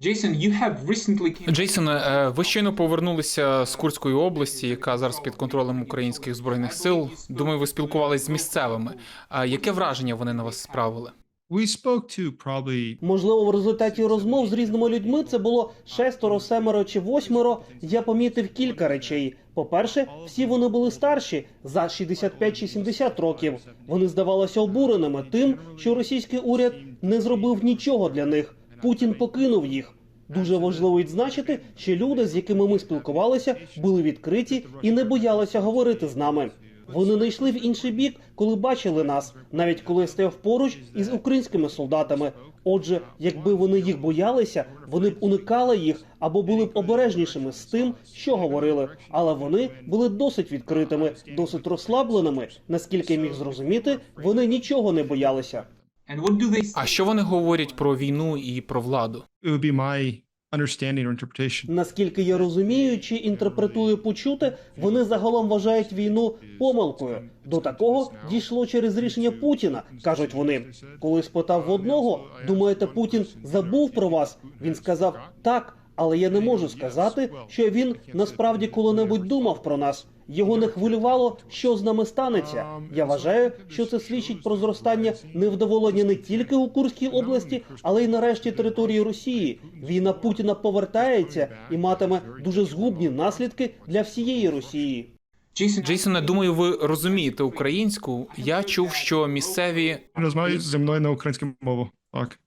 Jason, you have recently came Джейсоне, е, ви щойно повернулися з Курської області, яка зараз під контролем українських збройних сил. Думаю, ви спілкувались з місцевими. А яке враження вони на вас справили? We spoke to probably Можливо, в результаті розмов з різними людьми це було шестеро, семеро чи восьмеро. Я помітив кілька речей. По-перше, всі вони були старші за 65 чи 70 років. Вони здавалися обуреними тим, що російський уряд не зробив нічого для них. Путін покинув їх. Дуже важливо відзначити, що люди, з якими ми спілкувалися, були відкриті і не боялися говорити з нами. Вони не йшли в інший бік, коли бачили нас, навіть коли я стояв поруч із українськими солдатами. Отже, якби вони їх боялися, вони б уникали їх або були б обережнішими з тим, що говорили. Але вони були досить відкритими, досить розслабленими. Наскільки я міг зрозуміти, вони нічого не боялися. And what do they say? А що вони говорять про війну і про владу? it would be my understanding or interpretation. Наскільки я розумію чи інтерпретую почути, вони загалом вважають війну помилкою. До такого дійшло через рішення Путіна, кажуть вони. Коли спитав в одного, думаєте, Путін забув про вас? Він сказав так, але я не можу сказати, що він насправді коли-небудь думав про нас. Його не хвилювало, що з нами станеться. Я вважаю, що це свідчить про зростання невдоволення не тільки у Курській області, але й нарешті території Росії. Війна Путіна повертається і матиме дуже згубні наслідки для всієї Росії. Джейсоне, думаю, ви розумієте українську. Я чув, що місцеві Розмовляють зі мною на українську мову. Так.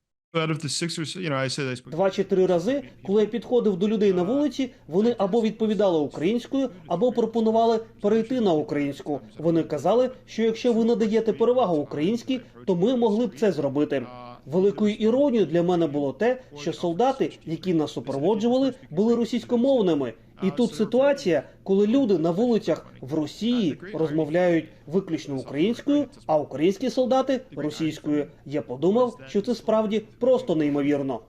Два чи три рази, коли я підходив до людей на вулиці, вони або відповідали українською, або пропонували перейти на українську. Вони казали, що якщо ви надаєте перевагу українській, то ми могли б це зробити. Великою іронією для мене було те, що солдати, які нас супроводжували, були російськомовними. І тут ситуація, коли люди на вулицях в Росії розмовляють виключно українською, а українські солдати російською. Я подумав, що це справді просто неймовірно.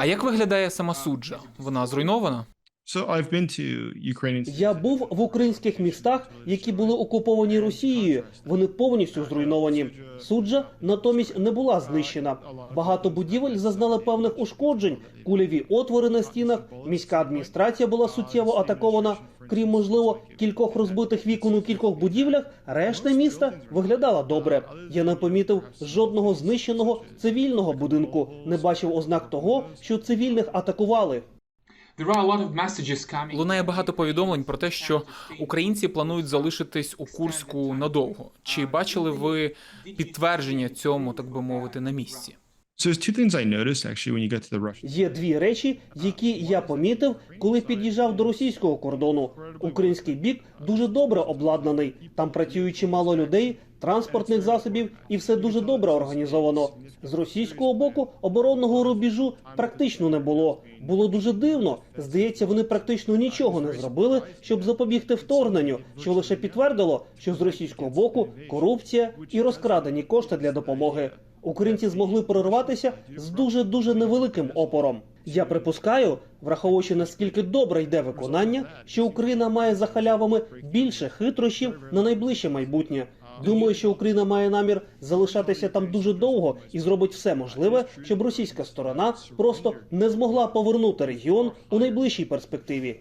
А як виглядає сама суджа? Вона зруйнована? So I've been to Ukrainian. Я був в українських містах, які були окуповані Росією. Вони повністю зруйновані. Суджа натомість не була знищена. Багато будівель зазнали певних ушкоджень. Кульові отвори на стінах. Міська адміністрація була суттєво атакована. Крім можливо кількох розбитих вікон у кількох будівлях, решта міста виглядала добре. Я не помітив жодного знищеного цивільного будинку. Не бачив ознак того, що цивільних атакували. Лунає багато повідомлень про те, що українці планують залишитись у Курську надовго. Чи бачили ви підтвердження цьому, так би мовити, на місці? So there's two things I noticed actually when you get to the Russian. Є дві речі, які я помітив, коли під'їжджав до російського кордону. Український бік дуже добре обладнаний. Там працюють чимало людей, транспортних засобів, і все дуже добре організовано. З російського боку оборонного рубежу практично не було. Було дуже дивно. Здається, вони практично нічого не зробили, щоб запобігти вторгненню, що лише підтвердило, що з російського боку корупція і розкрадені кошти для допомоги. Українці змогли прорватися з дуже дуже невеликим опором. Я припускаю, враховуючи наскільки добре йде виконання, що Україна має за халявами більше хитрощів на найближче майбутнє. Думаю, що Україна має намір залишатися там дуже довго і зробить все можливе, щоб російська сторона просто не змогла повернути регіон у найближчій перспективі.